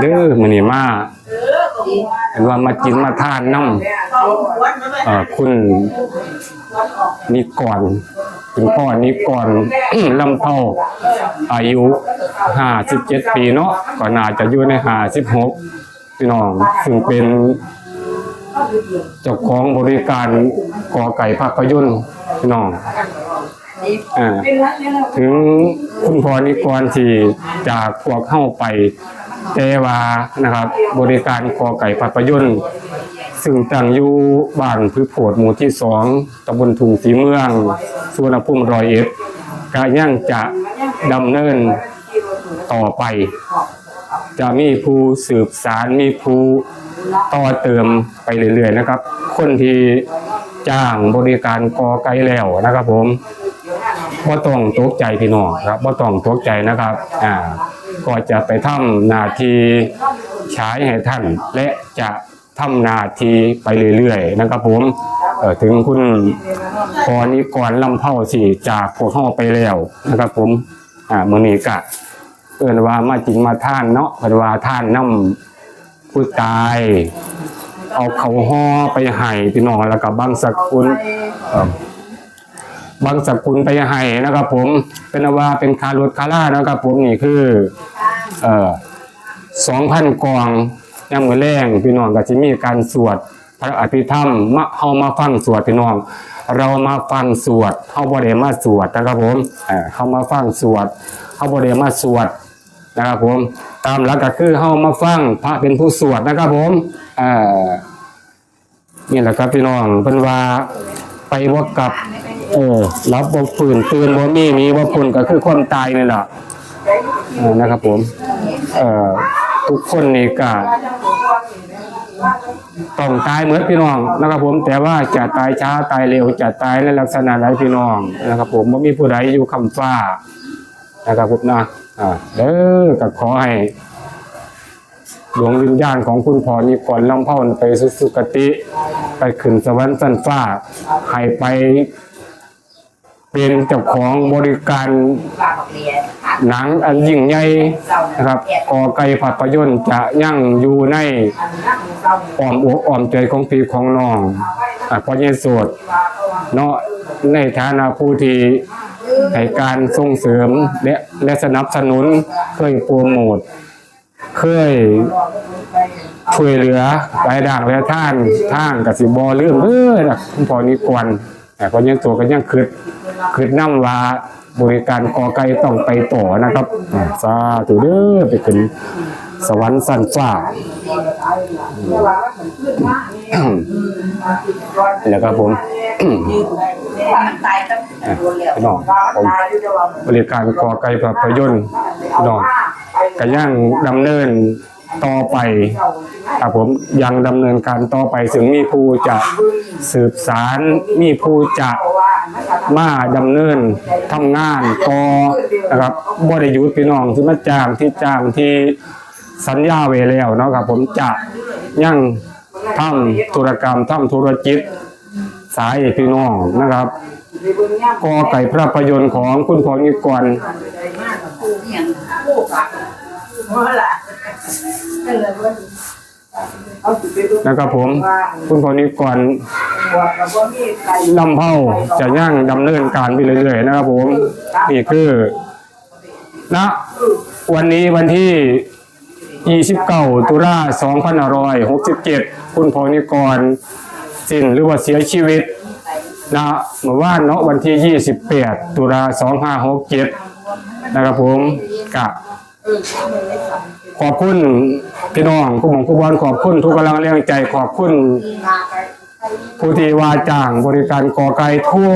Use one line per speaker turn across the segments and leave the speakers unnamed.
เด้อมื้อนี้มาเห็นว่ามากินมาทานน้ำเอ่อคุณนิกรคุณพ่อนิกรลำเผาอายุ57ปีเนาะก็น่าจะอยู่ใน56พี่น้องซึ่งเป็นเจ้าของบริการกอไก่ภาพยนตร์พี่น้อง อ่าถึงคุณพ่อนิกรที่จากพวกเข้าไปแต่ว่านะครับ บริการกอไก่ภาพยนตร์ซึ่งตั้งอยู่บ้านพือโผดหมู่ที่สองตำบลทุ่งสีเมืองสุวรรณภูมิรอยเอ็ดก็ยังจะดำเนินต่อไป จะมีผู้สืบสารมีผู้ต่อเติมไปเรื่อยๆนะครับ คนที่จ้างบริการกอไก่แล้วนะครับผม บ่ต้องตกใจพี่น้องครับบ่ต้องตกใจนะครับอ่าก็จะไปทำนาทีใช้ให้ท่าน และจะทำนาทีไปเรื่อยๆนะครับผมเอ่อถึงคุณพอนิกรลำเผาสิจากพวกเฮาไปแล้วนะครับผมอ่ามือนี้ก็เอินว่ามาจริงมาท่านเนาะเอินว่าท่านน้ำผู้ตาย เอาเขาห่อไปให้พี่น้องแล้วก็บบางสกุลเออ บางสกุลไปให้นะครับผมเป็นว่าเป็นคารถคาร่านะครับผมนี่คือเอ่อสองพันกองยังมือแรงพี่น้องก็จะมีการสวดพระอภิธรรมมาเฮามาฟังสวดพี่น้อง เรามาฟังสวดเฮาบ่ได้มาสวดนะครับผมเอ่อเฮามาฟังสวดเฮาบ่ได้มาสวดนะครับผม ตามหลักก็คือเฮามาฟังพระเป็นผู้สวดนะครับผมเอ่อนี่แหละครับพี่น้องเพิ่นว่าไปบ่กลับ เออรับบ่ฟื้นตื่นบ่มีมีบ่พ้นก็คือความตายนี่แหละนะครับผมเอ่อทุกคนนี่ก็ต้องตายเหมือนพี่น้องนะครับผมแต่ว่าจะตายช้าตายเร็วจะตายในลักษณะใดพี่น้องนะครับผมบ่ามีผู้ใดอยู่คำฟ้านะครับผมนะอ่าเด้อก็ขอให้ดวงวิญญาณของคุณพ่อนี่ก่อนลำเผาไปสุสุคติ ไปขึ้นสวรรค์สันฟ้าให้ไป เป็นเจ้าของบริการหนังอันยิ่งใหญ่นะครับกอไก่ภาพยนตร์จะยั่งอยู่ในอ้อมอกอ้อมใจของพี่ของน้องอ่าเพราะยิ่งสดเนาะในฐานะผู้ที่ให้การส่งเสริมและและสนับสนุนเคยโปรโมทเคยช่วยเหลือรายด่างและท่านท่านกสิบอลืมเด้อนะคุณพ่อนิกวนแต่ก็ยังตัวก็ยังคืด คืดน้ำว่าบริการกอไก่ต้องไปต่อนะครับอ่าสาธุเด้อไปขึ้นสวรรค์สันฟ้าแล้วก็ผมพี่น้องผมบริการกอไก่ภาพยนตร์พี่น้องก็ยังดำเนินต่อไปครับผมยังดำเนินการต่อไปซึ่งมีผู้จะสืบสารมีผู้จะ มาดำเนินทำงานต่อนะครับบริยุทธ์พี่น้องที่มาจ้างที่จ้างที่สัญญาไว้แล้วเนาะครับผมจะยังทำธุรกรรมทำธุรกิจสายพี่น้องนะครับกอไก่พระพยนต์ของคุณพรนิกรนะครับผมคุณพรนิกร ลำเผาจะย่างดำเนินการไปเรื่อยๆนะครับผมนี่คือณวันนี้วันที่ 29 ตุลา2567 คุณพรนิกรสิ้นหรือว่าเสียชีวิตนะเมื่อวานเนาะวันที่ 28 ตุลา2567 นะครับผมกะขอบคุณพี่น้องผู้หมองผู้บอลขอบคุณทุกกำลังแรงใจขอบคุณ ผู้ที่ว่าจ้างบริการก่อไก่ทั่ว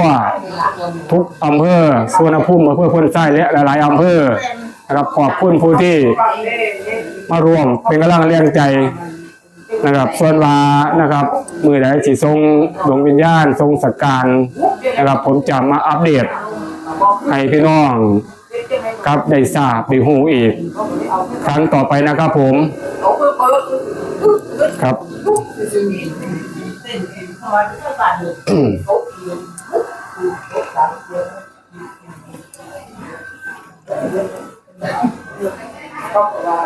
ทุกอำเภอสุวรรณภูมิอำเภอพนทรายและหลายๆอำเภอนะครับขอบคุณผู้ที่มาร่วมเป็นกำลังแรงใจนะครับส่วนวานะครับ มือใดที่ทรงดวงวิญญาณทรงสักการนะครับผมจะมาอัปเดตให้พี่น้องครับได้ทราบได้หูอีก ครั้งต่อไปนะครับผม ครับ
เเขา
บอกว่า